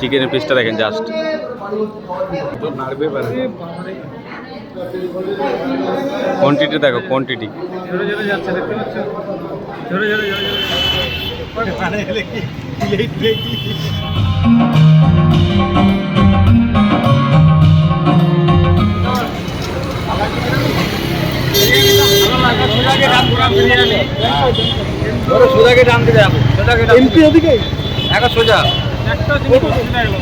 চিকেনের পিসটা দেখেন জাস্ট কোয়ান্টিটি দেখো কোয়ান্টিটি সোজাকে দিতে যাব সোজাকে এমপি ওদিকে এখন সোজা। একটা জিনিস অসুবিধা হলো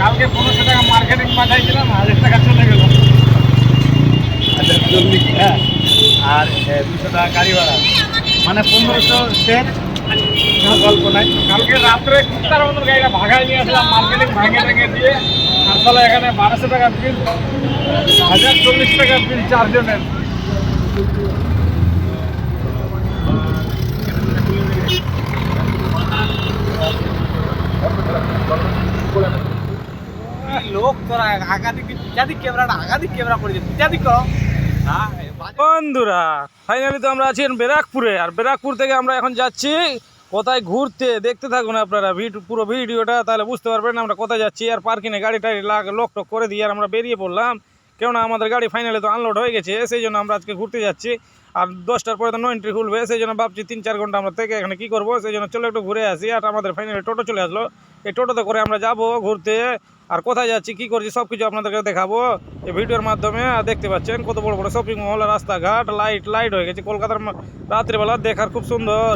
কালকে পনেরোশো টাকা মার্কেটিং পাঠাইছিলাম হাজার টাকা চলে গেল। হ্যাঁ আর দুশো টাকা গাড়ি ভাড়া। মানে পনেরোশো সেট গল্প নাই। কালকে রাত্রে কুত্তার মতো গাড়িটা ভাগাই নিয়ে আসলাম মার্কেটিং ভাঙে ভেঙে দিয়ে। আসলে এখানে বারোশো টাকা বিল হাজার চল্লিশ টাকা বিল চারজনের বন্ধুরা ফাইনালি তো আমরা আছি এখন ব্যারাকপুরে, আর ব্যারাকপুর থেকে আমরা এখন যাচ্ছি কোথায় ঘুরতে, দেখতে থাকুন আপনারা পুরো ভিডিওটা, তাহলে বুঝতে পারবেন আমরা কোথায় যাচ্ছি, আর পার্কিংয়ে গাড়ি টাড়ি লাগ লক টক করে দিয়ে আর আমরা বেরিয়ে পড়লাম। কেননা আমাদের গাড়ি ফাইনালি তো আনলোড হয়ে গেছে, সেই জন্য আমরা আজকে ঘুরতে যাচ্ছি। আর দশটার পরে তো নো এন্ট্রি খুলবে সেই জন্য ভাবছি তিন চার ঘণ্টা আমরা থেকে এখানে কী করব সেই জন্য চলো একটু ঘুরে আসি আর আমাদের ফাইনালি টোটো চলে আসলো। এই টোটোতে করে আমরা যাব ঘুরতে আর কোথায় যাচ্ছি, কি করছি সব কিছু আপনাদেরকে দেখাবো এই ভিডিওর মাধ্যমে। আর দেখতে পাচ্ছেন কত বড় বড় শপিং মল রাস্তাঘাট লাইট লাইট হয়ে গেছে। কলকাতার রাত্রিবেলা দেখার খুব সুন্দর।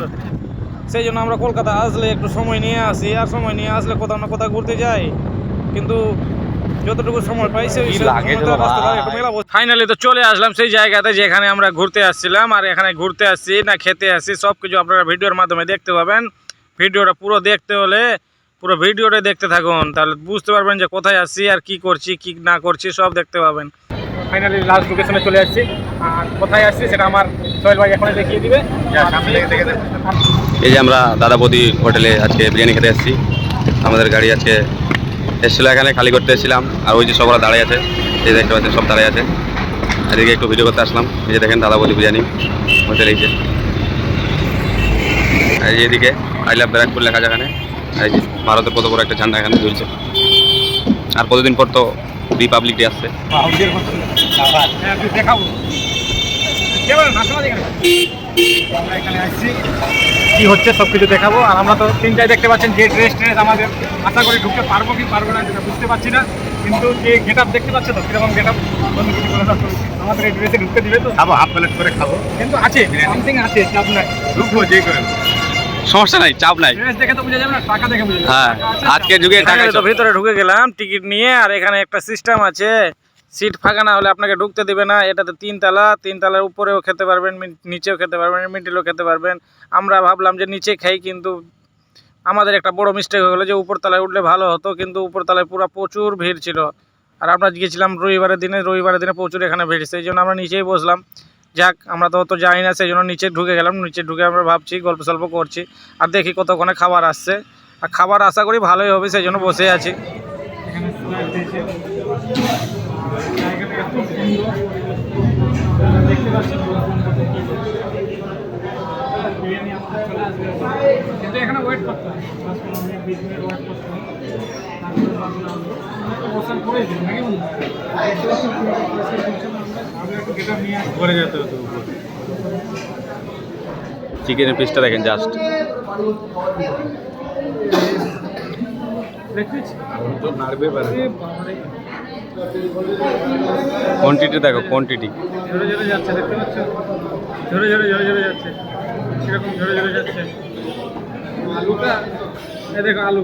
সেই জন্য আমরা কলকাতা আসলে একটু সময় নিয়ে আসি, আর সময় নিয়ে আসলে কোথাও না কোথাও ঘুরতে যাই। কিন্তু যতটুকু সময় পাই সেই ফাইনালি তো চলে আসলাম সেই জায়গাতে যেখানে আমরা ঘুরতে আসছিলাম আর এখানে ঘুরতে আসছি না খেতে আসছি সব কিছু আপনারা ভিডিওর মাধ্যমে দেখতে পাবেন। ভিডিওটা পুরো দেখতে হলে পুরো ভিডিওটা দেখতে থাকুন তাহলে বুঝতে পারবেন যে কোথায় আসছি আর কি করছি কি না করছি সব দেখতে পাবেন। ফাইনালি লাস্ট লোকেশনে চলে আসছি আর কোথায় আসছি সেটা আমার সোহেল ভাই এখন দেখিয়ে দিবে। এই যে আমরা দাদা বৌদি হোটেলে আজকে বিরিয়ানি খেতে এসেছি। আমাদের গাড়ি আজকে এসেছিল এখানে খালি করতে এসেছিলাম। আর ওই যে সবরা দাঁড়িয়ে আছে এই দেখতে পাচ্ছেন সব দাঁড়িয়ে আছে। এদিকে একটু ভিডিও করতে আসলাম। এই যে দেখেন দাদা বৌদি বিরিয়ানি এই যে আর এদিকে আই লাভ ব্যারাকপুর লেখা আর এই যে ভারতের কত বড় একটা ঝান্ডা এখানে ঝুলছে। আর কতদিন পর তো রিপাবলিক ডে আসছে। হ্যাঁ, দেখাবো আমরা এখানে আসছি। কি হচ্ছে সব কিছু দেখাবো। আর আমরা তো তিনটায় দেখতে পাচ্ছেন যে ড্রেস ট্রেস আমাদের আশা করি ঢুকতে পারব কি পারব না সেটা বুঝতে পারছি না। কিন্তু যে গেট আপ দেখতে পাচ্ছে তো কীরকম গেট আপ। আমাদের এই ড্রেসে ঢুকতে দিবে তো। খাব হাফ প্লেট করে খাব। কিন্তু আছে সামথিং আছে চাপ নাই। ঢুকবো যে করে। সমস্যা নাই চাপ নাই। ড্রেস দেখে তো বোঝা যাবে না টাকা দেখে বোঝা হ্যাঁ আজকে যুগে টাকা তো ভিতরে ঢুকে গেলাম টিকিট নিয়ে আর এখানে একটা সিস্টেম আছে। সিট ফাঁকা না হলে আপনাকে ঢুকতে দেবে না। এটাতে তিন তালা, তিন তালার উপরেও খেতে পারবেন নিচেও খেতে পারবেন মিডিলেও খেতে পারবেন। আমরা ভাবলাম যে নিচে খাই, কিন্তু আমাদের একটা বড় মিস্টেক হয়ে গেলো যে উপরতলায় উঠলে ভালো হতো, কিন্তু উপরতলায় পুরো প্রচুর ভিড় ছিল। আর আমরা গিয়েছিলাম রবিবারের দিনে রবিবারের দিনে প্রচুর এখানে ভিড়, সেই জন্য আমরা নিচেই বসলাম। যাক, আমরা তো অত যাই না, সেই জন্য নিচে ঢুকে গেলাম। নিচে ঢুকে আমরা ভাবছি, গল্প সল্প করছি, আর দেখি কতক্ষণে খাবার আসছে। আর খাবার আশা করি ভালোই হবে, সেই জন্য বসে আছি। কিন্তু এখানে ওয়েট করতে হবে মিনিট বিশ মিনিট ওয়েট করতে হবে করে যেতে হতো চিকেনের পিসটা দেখেন জাস্ট দেখছিস তো নাড়বে পারে কোয়ান্টিটি দেখো কোয়ান্টিটি ঝরে ঝরে যাচ্ছে, দেখতে পাচ্ছ? ঝরে ঝরে ঝরে ঝরে যাচ্ছে। কীরকম ঝরে ঝরে যাচ্ছে? আলুটা? এ দেখো আলু,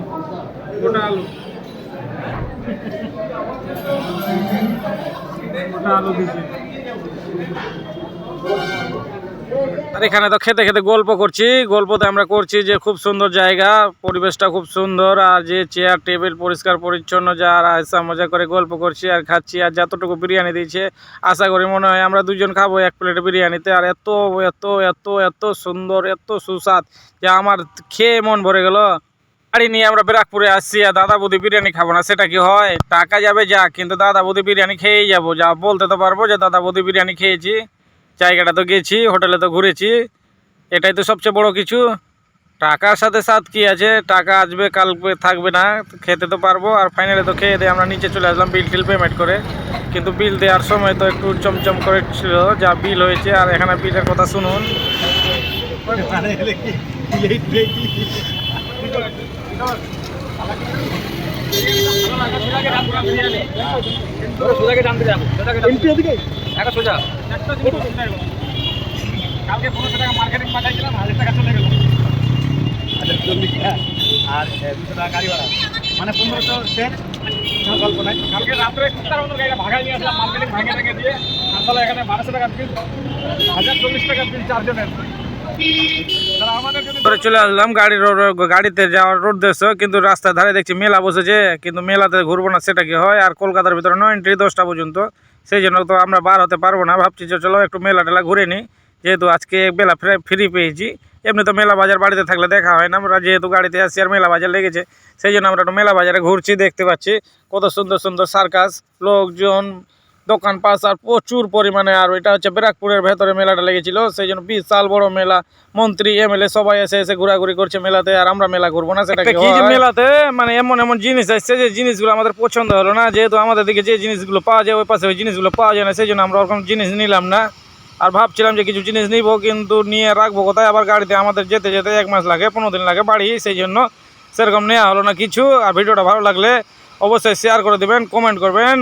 গোটা আলু। গোটা আলু দিচ্ছে আর এখানে তো খেতে খেতে গল্প করছি। গল্পতে আমরা করছি যে খুব সুন্দর জায়গা, পরিবেশটা খুব সুন্দর, আর যে চেয়ার টেবিল পরিষ্কার, পরিচ্ছন্ন যা, আর আয়সা মজা করে গল্প করছি আর খাচ্ছি আর যতটুকু বিরিয়ানি দিয়েছে, আশা করি মনে হয় আমরা দুজন খাব এক প্লেট বিরিয়ানিতে। আর এত এত এত এত সুন্দর, এত সুস্বাদ যে আমার খেয়ে মন ভরে গেল। গাড়ি নিয়ে আমরা ব্যারাকপুরে আসছি আর দাদা বৌদি বিরিয়ানি খাব না, সেটা কি হয়? টাকা যাবে যা, কিন্তু দাদা বৌদি বিরিয়ানি খেয়েই যাব, যা বলতে তো পারব যে দাদা বৌদি বিরিয়ানি খেয়েছি। জায়গাটা তো গেছি, হোটেলে তো ঘুরেছি। এটাই তো সবচেয়ে বড় কিছু। টাকার সাথে সাথ কি আছে? টাকা আসবে, কালকে থাকবে না, খেতে তো পারব। আর ফাইনালে তো খেয়ে দিয়ে আমরা নিচে চলে আসলাম বিল টিল পেমেন্ট করে। কিন্তু বিল দেওয়ার সময় তো একটু চমচম করে ছিল যা বিল হয়েছে। আর এখানে বিলের কথা শুনুন। কালকে পনেরোশো টাকা মার্কেটিং পাঠাইছিলাম হাজার টাকা চলে গেল। আর দুশো টাকা গাড়ি ভাড়া। মানে পনেরোশো সেট গল্প নাই। কালকে রাত্রে কুত্তার মতো গাড়িটা ভাগাই নিয়ে আসলাম মার্কেটিং ভাঙে ভেঙে দিয়ে। আসলে এখানে বারোশো টাকা বিল হাজার চল্লিশ টাকা বিল চারজনের করে চলে আসলাম গাড়ির রো- গাড়িতে যাওয়ার রোড দেশে কিন্তু রাস্তার ধারে দেখছি মেলা বসেছে কিন্তু মেলাতে ঘুরবো না, সেটা কি হয়? আর কলকাতার ভিতরে নয় এন্ট্রি দশটা পর্যন্ত। সেই জন্য তো আমরা বার হতে পারব না, ভাবছি যে চলো একটু মেলা টেলা ঘুরে নিই। যেহেতু আজকে বেলা ফ্রি পেয়েছি, এমনি তো মেলা বাজার বাড়িতে থাকলে দেখা হয় না, আমরা যেহেতু গাড়িতে আসছি আর মেলা বাজার লেগেছে, সেই জন্য আমরা একটু মেলা বাজারে ঘুরছি, দেখতে পাচ্ছি। কত সুন্দর সুন্দর সার্কাস, লোকজন দোকান পাশ আর প্রচুর পরিমাণে আর এটা হচ্ছে ব্যারাকপুরের ভেতরে মেলাটা লেগেছিল সেই জন্য বিশাল বড় মেলা মন্ত্রী এমএলএ সবাই এসে এসে ঘোরাঘুরি করছে মেলাতে আর আমরা মেলা ঘুরবো না সেটা কি মেলাতে? মানে এমন এমন জিনিস আসছে যে জিনিসগুলো আমাদের পছন্দ হলো না যেহেতু আমাদের দিকে যে জিনিসগুলো পাওয়া যায় ওই পাশে ওই জিনিসগুলো পাওয়া যায় না সেই জন্য আমরা ওরকম জিনিস নিলাম না। আর ভাবছিলাম যে কিছু জিনিস নিব কিন্তু নিয়ে রাখব কোথায়? আবার গাড়িতে আমাদের যেতে যেতে এক মাস লাগে পনেরো দিন লাগে বাড়ি সেই জন্য সেরকম নেওয়া হলো না কিছু আর ভিডিওটা ভালো লাগলে অবশ্যই শেয়ার করে দেবেন কমেন্ট করবেন।